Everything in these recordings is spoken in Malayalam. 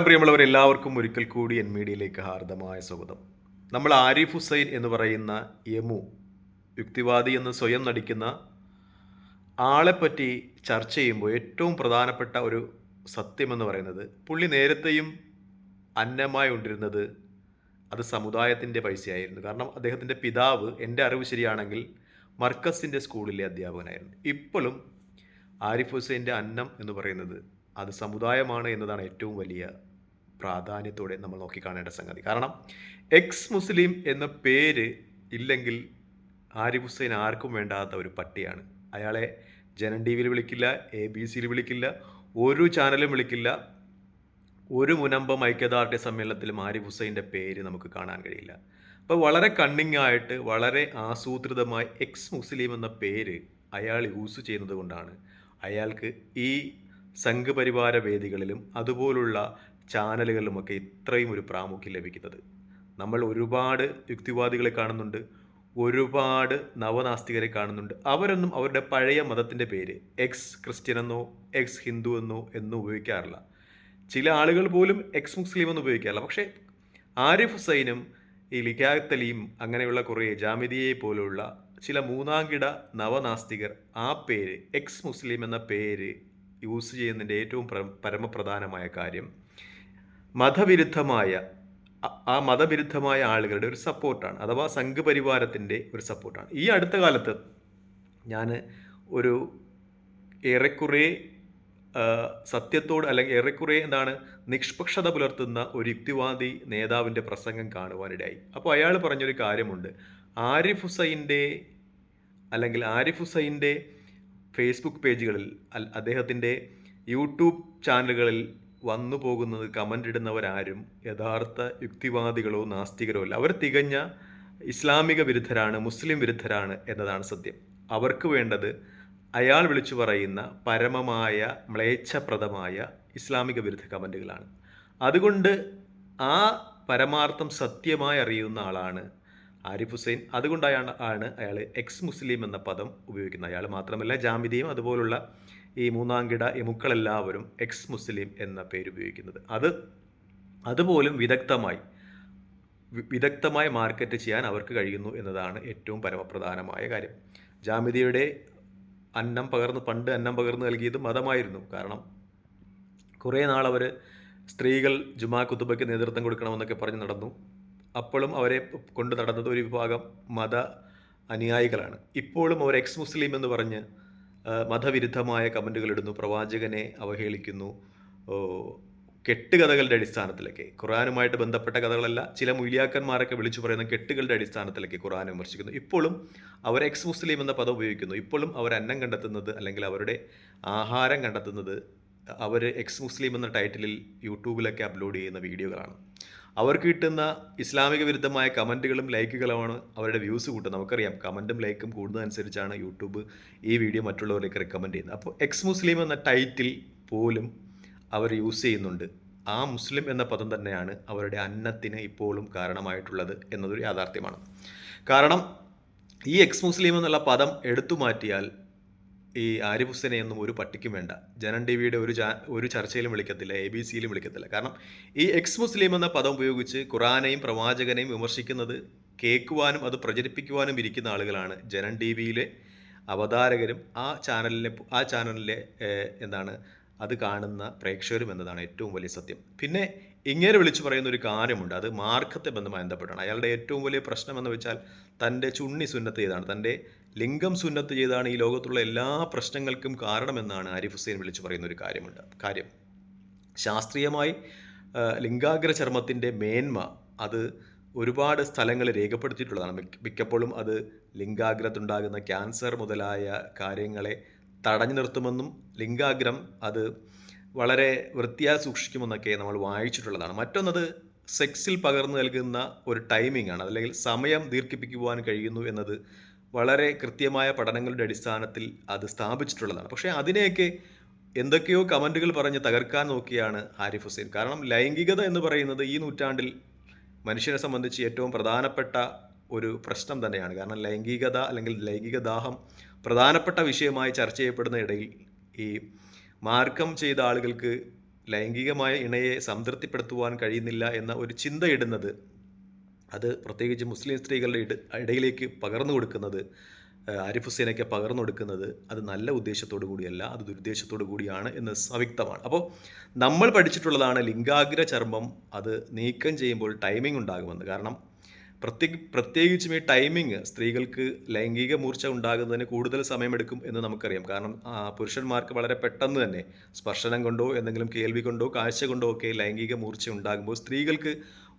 പ്രിയമുള്ളവർ എല്ലാവർക്കും ഒരിക്കൽ കൂടി എൻ മീഡിയയിലേക്ക് ഹാർദമായ സ്വാഗതം. നമ്മൾ ആരിഫ് ഹുസൈൻ എന്ന് പറയുന്ന യമു യുക്തിവാദി എന്ന് സ്വയം നടിക്കുന്ന ആളെപ്പറ്റി ചർച്ച ചെയ്യുമ്പോൾ ഏറ്റവും പ്രധാനപ്പെട്ട ഒരു സത്യമെന്ന് പറയുന്നത് പുള്ളി നേരത്തെയും അന്നമായി കൊണ്ടിരുന്നത് അത് സമുദായത്തിന്റെ പൈസയായിരുന്നു. കാരണം അദ്ദേഹത്തിന്റെ പിതാവ് എന്റെ അറിവ് ശരിയാണെങ്കിൽ മർക്കസിന്റെ സ്കൂളിലെ അധ്യാപകനായിരുന്നു. ഇപ്പോഴും ആരിഫ് ഹുസൈന്റെ അന്നം എന്ന് പറയുന്നത് അത് സമുദായമാണ് എന്നതാണ് ഏറ്റവും വലിയ പ്രാധാന്യത്തോടെ നമ്മൾ നോക്കിക്കാണേണ്ട സംഗതി. കാരണം എക്സ് മുസ്ലിം എന്ന പേര് ഇല്ലെങ്കിൽ ആരി ഹുസൈൻ ആർക്കും വേണ്ടാത്ത ഒരു പട്ടിയാണ്. അയാളെ ജനൻ ടി വിയിൽ വിളിക്കില്ല എ ബി സിയിൽ വിളിക്കില്ല ഒരു ചാനലും വിളിക്കില്ല. ഒരു മുനമ്പം ഐക്യദാർഢ്യ സമ്മേളനത്തിലും ആരി ഹുസൈന്റെ പേര് നമുക്ക് കാണാൻ കഴിയില്ല. അപ്പോൾ വളരെ കണ്ണിങ് ആയിട്ട് വളരെ ആസൂത്രിതമായി എക്സ് മുസ്ലിം എന്ന പേര് അയാൾ യൂസ് ചെയ്യുന്നത് കൊണ്ടാണ്. അയാൾക്ക് ഈ സംഘപരിവാര വേദികളിലും അതുപോലുള്ള ചാനലുകളിലുമൊക്കെ ഇത്രയും ഒരു പ്രാമുഖ്യം ലഭിക്കുന്നത്. നമ്മൾ ഒരുപാട് യുക്തിവാദികളെ കാണുന്നുണ്ട് ഒരുപാട് നവനാസ്തികരെ കാണുന്നുണ്ട്. അവരൊന്നും അവരുടെ പഴയ മതത്തിന്റെ പേര് എക്സ് ക്രിസ്ത്യൻ എന്നോ എക്സ് ഹിന്ദു എന്നോ എന്നും ഉപയോഗിക്കാറില്ല. ചില ആളുകൾ പോലും എക്സ് മുസ്ലിം എന്ന് ഉപയോഗിക്കാറില്ല. പക്ഷേ ആരിഫ് ഹുസൈനും ഈ ലിഖാത്ത് അലിയും അങ്ങനെയുള്ള കുറേ ജാമിതിയെ പോലുള്ള ചില മൂന്നാംകിട നവനാസ്തികർ ആ പേര് എക്സ് മുസ്ലിം എന്ന പേര് യൂസ് ചെയ്യുന്നതിന്റെ ഏറ്റവും പരമപ്രധാനമായ കാര്യം മതവിരുദ്ധമായ ആ മതവിരുദ്ധമായ ആളുകളുടെ ഒരു സപ്പോർട്ടാണ് അഥവാ സംഘപരിവാരത്തിന്റെ ഒരു സപ്പോർട്ടാണ്. ഈ അടുത്ത കാലത്ത് ഞാൻ ഒരു ഏറെക്കുറെ സത്യത്തോട് അല്ലെങ്കിൽ ഏറെക്കുറെ എന്താണ് നിഷ്പക്ഷത പുലർത്തുന്ന ഒരു യുക്തിവാദി നേതാവിന്റെ പ്രസംഗം കാണുവാനിടയായി. അപ്പോൾ അയാൾ പറഞ്ഞൊരു കാര്യമുണ്ട്. ആരിഫ് ഹുസൈന്റെ അല്ലെങ്കിൽ ആരിഫ് ഹുസൈന്റെ ഫേസ്ബുക്ക് പേജുകളിൽ അദ്ദേഹത്തിന്റെ യൂട്യൂബ് ചാനലുകളിൽ വന്നു പോകുന്നത് കമന്റ് ഇടുന്നവരാരും യഥാർത്ഥ യുക്തിവാദികളോ നാസ്തികരോ അല്ല. അവർ തികഞ്ഞ ഇസ്ലാമിക വിരുദ്ധരാണ് മുസ്ലിം വിരുദ്ധരാണ് എന്നതാണ് സത്യം. അവർക്ക് വേണ്ടത് അയാൾ വിളിച്ചു പറയുന്ന പരമമായ മ്ലേച്ഛപ്രദമായ ഇസ്ലാമിക വിരുദ്ധ കമന്റുകളാണ് അതുകൊണ്ട് ആ പരമാർത്ഥം സത്യമായി അറിയുന്ന ആളാണ് ആരിഫ് ഹുസൈൻ. അതുകൊണ്ടായാണ് ആണ് അയാൾ എക്സ് മുസ്ലിം എന്ന പദം ഉപയോഗിക്കുന്നത്. അയാൾ മാത്രമല്ല ജാമിദിയും അതുപോലുള്ള ഈ മൂന്നാംകിട എമുക്കളെല്ലാവരും എക്സ് മുസ്ലിം എന്ന പേര് ഉപയോഗിക്കുന്നത് അത് അതുപോലും വിദഗ്ധമായി വിദഗ്ധമായി മാർക്കറ്റ് ചെയ്യാൻ അവർക്ക് കഴിയുന്നു എന്നതാണ് ഏറ്റവും പരമപ്രധാനമായ കാര്യം. ജാമിതിയുടെ അന്നം പകർന്ന് പണ്ട് അന്നം പകർന്ന് നൽകിയത് മതമായിരുന്നു. കാരണം കുറേ നാൾ അവർ സ്ത്രീകൾ ജുമാ കുത്തുബയ്ക്ക് നേതൃത്വം കൊടുക്കണമെന്നൊക്കെ പറഞ്ഞ് നടന്നു. അപ്പോഴും അവരെ കൊണ്ട് നടന്നത് ഒരു വിഭാഗം മത അനുയായികളാണ്. ഇപ്പോഴും അവർ എക്സ് മുസ്ലിം എന്ന് പറഞ്ഞ് മതവിരുദ്ധമായ കമന്റുകൾ ഇടുന്നു പ്രവാചകനെ അവഹേളിക്കുന്നു. കെട്ടുകഥകളുടെ അടിസ്ഥാനത്തിലൊക്കെ. ഖുറാനുമായിട്ട് ബന്ധപ്പെട്ട കഥകളല്ല ചില മൂല്യാക്കന്മാരൊക്കെ വിളിച്ചു പറയുന്ന കെട്ടുകളുടെ അടിസ്ഥാനത്തിലൊക്കെ ഖുറാൻ വിമർശിക്കുന്നു. ഇപ്പോഴും അവർ എക്സ് മുസ്ലിം എന്ന പദം ഉപയോഗിക്കുന്നു. ഇപ്പോഴും അവർ അന്നം കണ്ടെത്തുന്നത് അല്ലെങ്കിൽ അവരുടെ ആഹാരം കണ്ടെത്തുന്നത് അവർ എക്സ് മുസ്ലിം എന്ന ടൈറ്റിലിൽ യൂട്യൂബിലൊക്കെ അപ്ലോഡ് ചെയ്യുന്ന വീഡിയോകളാണ്. അവർക്ക് കിട്ടുന്ന ഇസ്ലാമിക വിരുദ്ധമായ കമന്റുകളും ലൈക്കുകളുമാണ് അവരുടെ വ്യൂസ് കൂട്ടുന്നത്. നമുക്കറിയാം കമന്റും ലൈക്കും കൂടുന്നതനുസരിച്ചാണ് യൂട്യൂബ് ഈ വീഡിയോ മറ്റുള്ളവരിലേക്ക് റെക്കമെൻഡ് ചെയ്യുന്നത്. അപ്പോൾ എക്സ് മുസ്ലിം എന്ന ടൈറ്റിൽ പോലും അവർ യൂസ് ചെയ്യുന്നുണ്ട്. ആ മുസ്ലിം എന്ന പദം തന്നെയാണ് അവരുടെ അന്നത്തിന് ഇപ്പോഴും കാരണമായിട്ടുള്ളത് എന്നതൊരു യാഥാർത്ഥ്യമാണ്. കാരണം ഈ എക്സ് മുസ്ലിം എന്നുള്ള പദം എടുത്തു മാറ്റിയാൽ ഈ ആരിഫ് ഹുസൈനെ ഒന്നും ഒരു പട്ടിക്കും വേണ്ട. ജനൻ ടി വിയുടെ ഒരു ഒരു ചർച്ചയിലും വിളിക്കത്തില്ല എ ബി സിയിലും വിളിക്കത്തില്ല. കാരണം ഈ എക്സ് മുസ്ലിം എന്ന പദം ഉപയോഗിച്ച് ഖുറാനെയും പ്രവാചകനെയും വിമർശിക്കുന്നത് കേൾക്കുവാനും അത് പ്രചരിപ്പിക്കുവാനും ഇരിക്കുന്ന ആളുകളാണ് ജനൻ ടി വിയിലെ അവതാരകരും ആ ചാനലിലെ ആ ചാനലിലെ എന്താണ് അത് കാണുന്ന പ്രേക്ഷകരും എന്നതാണ് ഏറ്റവും വലിയ സത്യം. പിന്നെ ഇങ്ങനെ വിളിച്ചു പറയുന്ന ഒരു കാര്യമുണ്ട്. അത് മാർക്കത്തെ ബന്ധമായി ബന്ധപ്പെട്ടാണ്. അയാളുടെ ഏറ്റവും വലിയ പ്രശ്നം എന്ന് വെച്ചാൽ തന്റെ ചുണ്ണി സുന്നത്ത് ചെയ്താണ് തന്റെ ലിംഗം സുന്നത്ത് ചെയ്താണ് ഈ ലോകത്തുള്ള എല്ലാ പ്രശ്നങ്ങൾക്കും കാരണമെന്നാണ് ആരിഫ് ഹുസൈൻ വിളിച്ചു പറയുന്ന ഒരു കാര്യമുണ്ട്. കാര്യം ശാസ്ത്രീയമായി ലിംഗാഗ്ര ചർമ്മത്തിന്റെ മേന്മ അത് ഒരുപാട് സ്ഥലങ്ങൾ രേഖപ്പെടുത്തിയിട്ടുള്ളതാണ്. മിക്ക- മിക്കപ്പോഴും അത് ലിംഗാഗ്രത്തുണ്ടാകുന്ന ക്യാൻസർ മുതലായ കാര്യങ്ങളെ തടഞ്ഞു നിർത്തുമെന്നും ലിംഗാഗ്രം അത് വളരെ വൃത്തിയായി സൂക്ഷിക്കുമെന്നൊക്കെ നമ്മൾ വായിച്ചിട്ടുള്ളതാണ്. മറ്റൊന്നത് സെക്സിൽ പകർന്നു നൽകുന്ന ഒരു ടൈമിംഗ് ആണ് അല്ലെങ്കിൽ സമയം ദീർഘിപ്പിക്കുവാൻ കഴിയുന്നു എന്നത് വളരെ കൃത്യമായ പഠനങ്ങളുടെ അടിസ്ഥാനത്തിൽ അത് സ്ഥാപിച്ചിട്ടുള്ളതാണ്. പക്ഷേ അതിനെയൊക്കെ എന്തൊക്കെയോ കമന്റുകൾ പറഞ്ഞ് തകർക്കാൻ നോക്കിയാണ് ഹാരിഫ് ഹുസൈൻ. കാരണം ലൈംഗികത എന്ന് പറയുന്നത് ഈ നൂറ്റാണ്ടിൽ മനുഷ്യനെ സംബന്ധിച്ച് ഏറ്റവും പ്രധാനപ്പെട്ട ഒരു പ്രശ്നം തന്നെയാണ്. കാരണം ലൈംഗികത അല്ലെങ്കിൽ ലൈംഗിക ദാഹം പ്രധാനപ്പെട്ട വിഷയമായി ചർച്ച ചെയ്യപ്പെടുന്ന ഇടയിൽ ഈ മാർക്കം ചെയ്ത ആളുകൾക്ക് ലൈംഗികമായ ഇണയെ സംതൃപ്തിപ്പെടുത്തുവാൻ കഴിയുന്നില്ല എന്ന ഒരു ചിന്തയിടുന്നത് അത് പ്രത്യേകിച്ച് മുസ്ലിം സ്ത്രീകളുടെ ഇടയിലേക്ക് പകർന്നു കൊടുക്കുന്നത് ആരിഫ് ഹുസൈനൊക്കെ പകർന്നു കൊടുക്കുന്നത് അത് നല്ല ഉദ്ദേശത്തോടു കൂടിയല്ല അത് ദുരുദ്ദേശത്തോടു കൂടിയാണ് എന്ന് അവ്യക്തമാണ് അപ്പോൾ നമ്മൾ പഠിച്ചിട്ടുള്ളതാണ് ലിംഗാഗ്ര ചർമ്മം അത് നീക്കം ചെയ്യുമ്പോൾ ടൈമിംഗ് ഉണ്ടാകുമെന്ന്. കാരണം പ്രത്യേക പ്രത്യേകിച്ചും ഈ ടൈമിങ് സ്ത്രീകൾക്ക് ലൈംഗിക മൂർച്ച ഉണ്ടാകുന്നതിന് കൂടുതൽ സമയമെടുക്കും എന്ന് നമുക്കറിയാം. കാരണം പുരുഷന്മാർക്ക് വളരെ പെട്ടെന്ന് തന്നെ സ്പർശനം കൊണ്ടോ എന്തെങ്കിലും കേൾവി കൊണ്ടോ കാഴ്ച കൊണ്ടോ ഒക്കെ ലൈംഗിക മൂർച്ച ഉണ്ടാകുമ്പോൾ സ്ത്രീകൾക്ക്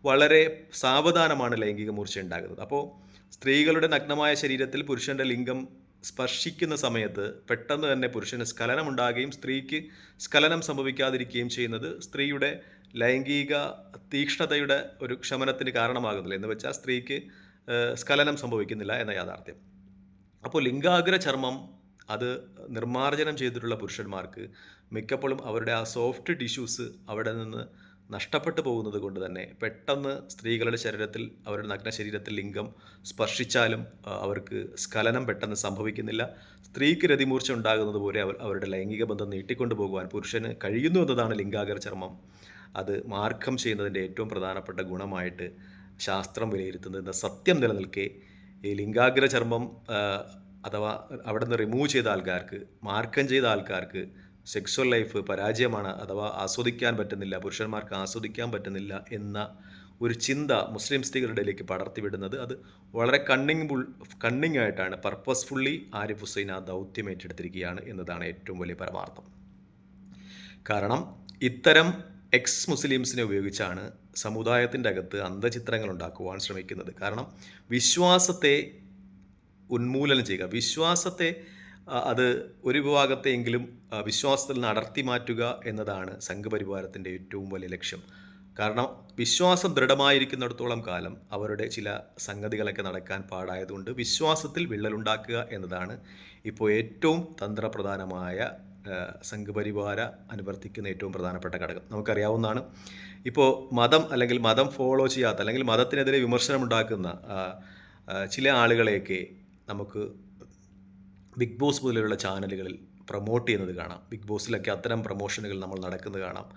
വളരെ സാവധാനമാണ് ലൈംഗിക മൂർച്ച ഉണ്ടാകുന്നത്. അപ്പോൾ സ്ത്രീകളുടെ നഗ്നമായ ശരീരത്തിൽ പുരുഷന്റെ ലിംഗം സ്പർശിക്കുന്ന സമയത്ത് പെട്ടെന്ന് തന്നെ പുരുഷന് സ്ഖലനം ഉണ്ടാകുകയും സ്ത്രീക്ക് സ്ഖലനം സംഭവിക്കാതിരിക്കുകയും ചെയ്യുന്നത് സ്ത്രീയുടെ ലൈംഗിക തീക്ഷ്ണതയുടെ ഒരു ക്ഷമനത്തിന് കാരണമാകുന്നില്ല. എന്ന് വെച്ചാൽ സ്ത്രീക്ക് സ്ഖലനം സംഭവിക്കുന്നില്ല എന്ന യാഥാർത്ഥ്യം. അപ്പോൾ ലിംഗാഗ്ര ചർമ്മം അത് നിർമ്മാർജനം ചെയ്തിട്ടുള്ള പുരുഷന്മാർക്ക് മിക്കപ്പോഴും അവരുടെ ആ സോഫ്റ്റ് ടിഷ്യൂസ് അവിടെ നിന്ന് നഷ്ടപ്പെട്ടു പോകുന്നത് കൊണ്ട് തന്നെ പെട്ടെന്ന് സ്ത്രീകളുടെ ശരീരത്തിൽ അവരുടെ നഗ്ന ശരീരത്തിൽ ലിംഗം സ്പർശിച്ചാലും അവർക്ക് സ്ഖലനം പെട്ടെന്ന് സംഭവിക്കുന്നില്ല. സ്ത്രീക്ക് രതിമൂർച്ച ഉണ്ടാകുന്നത് പോലെ അവർ അവരുടെ ലൈംഗിക ബന്ധം നീട്ടിക്കൊണ്ടു പോകുവാൻ പുരുഷന് കഴിയുന്നു എന്നതാണ് ലിംഗാകര ചർമ്മം. അത് മാർക്കം ചെയ്യുന്നതിന്റെ ഏറ്റവും പ്രധാനപ്പെട്ട ഗുണമായിട്ട് ശാസ്ത്രം വിലയിരുത്തുന്നത് എന്ന സത്യം നിലനിൽക്കെ ഈ ലിംഗാഗ്ര ചർമ്മം അഥവാ അവിടെ നിന്ന് റിമൂവ് ചെയ്ത ആൾക്കാർക്ക് മാർക്കം ചെയ്ത ആൾക്കാർക്ക് സെക്സ്വൽ ലൈഫ് പരാജയമാണ് അഥവാ ആസ്വദിക്കാൻ പറ്റുന്നില്ല പുരുഷന്മാർക്ക് ആസ്വദിക്കാൻ പറ്റുന്നില്ല എന്ന ഒരു ചിന്ത മുസ്ലിം സ്ത്രീകളുടെ ഇടയിലേക്ക് പടർത്തി വിടുന്നത് അത് വളരെ കണ്ണിങ് ബുൾ കണ്ണിങ് ആയിട്ടാണ് പർപ്പസ്ഫുള്ളി ആരിഫ് ഹുസൈൻ ആ ദൗത്യം ഏറ്റെടുത്തിരിക്കുകയാണ് എന്നതാണ് ഏറ്റവും വലിയ പരമാർത്ഥം. കാരണം ഇത്തരം എക്സ് മുസ്ലിംസിനെ ഉപയോഗിച്ചാണ് സമുദായത്തിന്റെ അകത്ത് അന്ധചിത്രങ്ങൾ ഉണ്ടാക്കുവാൻ ശ്രമിക്കുന്നത്. കാരണം വിശ്വാസത്തെ ഉന്മൂലനം ചെയ്യുക വിശ്വാസത്തെ അത് ഒരു വിഭാഗത്തെയെങ്കിലും വിശ്വാസത്തിൽ നിന്ന് അടർത്തി മാറ്റുക എന്നതാണ് സംഘപരിവാരത്തിന്റെ ഏറ്റവും വലിയ ലക്ഷ്യം. കാരണം വിശ്വാസം ദൃഢമായിരിക്കുന്നിടത്തോളം കാലം അവരുടെ ചില സംഗതികളൊക്കെ നടക്കാൻ പാടായതുകൊണ്ട് വിശ്വാസത്തിൽ വിള്ളലുണ്ടാക്കുക എന്നതാണ് ഇപ്പോൾ ഏറ്റവും തന്ത്രപ്രധാനമായ സംഘപരിവാര അനുവർത്തിക്കുന്ന ഏറ്റവും പ്രധാനപ്പെട്ട ഘടകം. നമുക്കറിയാവുന്നതാണ്. ഇപ്പോൾ മതം അല്ലെങ്കിൽ മതം ഫോളോ ചെയ്യാത്ത അല്ലെങ്കിൽ മതത്തിനെതിരെ വിമർശനമുണ്ടാക്കുന്ന ആ, ആ, ചില ആളുകളെയൊക്കെ നമുക്ക് ബിഗ് ബോസ് പോലെയുള്ള ചാനലുകളിൽ പ്രൊമോട്ട് ചെയ്യുന്നത് കാണാം. ബിഗ് ബോസിലൊക്കെ അത്തരം പ്രൊമോഷനുകൾ നമ്മൾ നടക്കുന്നത് കാണാം.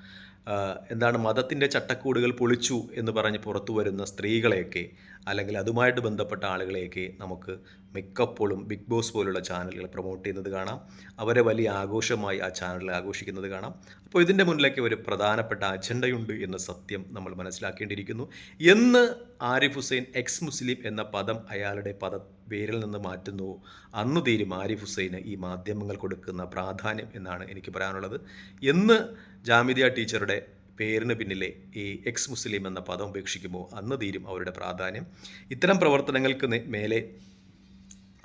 എന്താണ് മതത്തിന്റെ ചട്ടക്കൂടുകൾ പൊളിച്ചു എന്ന് പറഞ്ഞ് പുറത്തു വരുന്ന സ്ത്രീകളെയൊക്കെ അല്ലെങ്കിൽ അതുമായിട്ട് ബന്ധപ്പെട്ട ആളുകളെയൊക്കെ നമുക്ക് മിക്കപ്പോഴും ബിഗ് ബോസ് പോലുള്ള ചാനലുകൾ പ്രൊമോട്ട് ചെയ്യുന്നത് കാണാം. അവരെ വലിയ ആഘോഷമായി ആ ചാനലുകൾ ആഘോഷിക്കുന്നത് കാണാം. അപ്പോൾ ഇതിന്റെ മുന്നിലേക്ക് ഒരു പ്രധാനപ്പെട്ട അജണ്ടയുണ്ട് എന്ന സത്യം നമ്മൾ മനസ്സിലാക്കേണ്ടിയിരിക്കുന്നു. എന്ന് ആരിഫ് ഹുസൈൻ എക്സ് മുസ്ലിം എന്ന പദം അയാളുടെ പദ പേരിൽ നിന്ന് മാറ്റുന്നു. അന്ന് തീരും ആരിഫ് ഹുസൈന് ഈ മാധ്യമങ്ങൾ കൊടുക്കുന്ന പ്രാധാന്യം എന്നാണ് എനിക്ക് പറയാനുള്ളത്. എന്ന് ജാമിദിയ ടീച്ചറുടെ പേരിന് പിന്നിലെ ഈ എക്സ് മുസ്ലിം എന്ന പദം ഉപേക്ഷിക്കുമ്പോൾ അന്ന് തീരും അവരുടെ പ്രാധാന്യം. ഇത്തരം പ്രവർത്തനങ്ങൾക്ക് മേലെ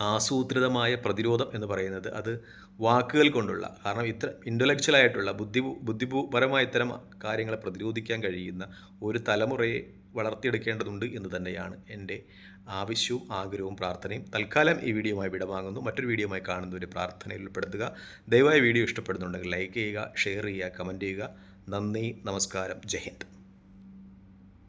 ആസൂത്രിതമായ പ്രതിരോധം എന്ന് പറയുന്നത് അത് വാക്കുകൾ കൊണ്ടുള്ള കാരണം ഇത്ര ഇന്റലക്ച്വൽ ആയിട്ടുള്ള ബുദ്ധി ബുദ്ധിപരമായ ഇത്തരം കാര്യങ്ങളെ പ്രതിരോധിക്കാൻ കഴിയുന്ന ഒരു തലമുറയെ വളർത്തിയെടുക്കേണ്ടതുണ്ട് എന്ന് തന്നെയാണ് എന്റെ ആവശ്യവും ആഗ്രഹവും പ്രാർത്ഥനയും. തൽക്കാലം ഈ വീഡിയോയുമായി വിടവാങ്ങുന്നു. മറ്റൊരു വീഡിയോയുമായി കാണുന്നവരെ പ്രാർത്ഥനയിൽ ഉൾപ്പെടുത്തുക. ദയവായി വീഡിയോ ഇഷ്ടപ്പെടുന്നുണ്ടെങ്കിൽ ലൈക്ക് ചെയ്യുക ഷെയർ ചെയ്യുക കമന്റ് ചെയ്യുക. നന്ദി നമസ്കാരം. ജയ് ഹിന്ദ്.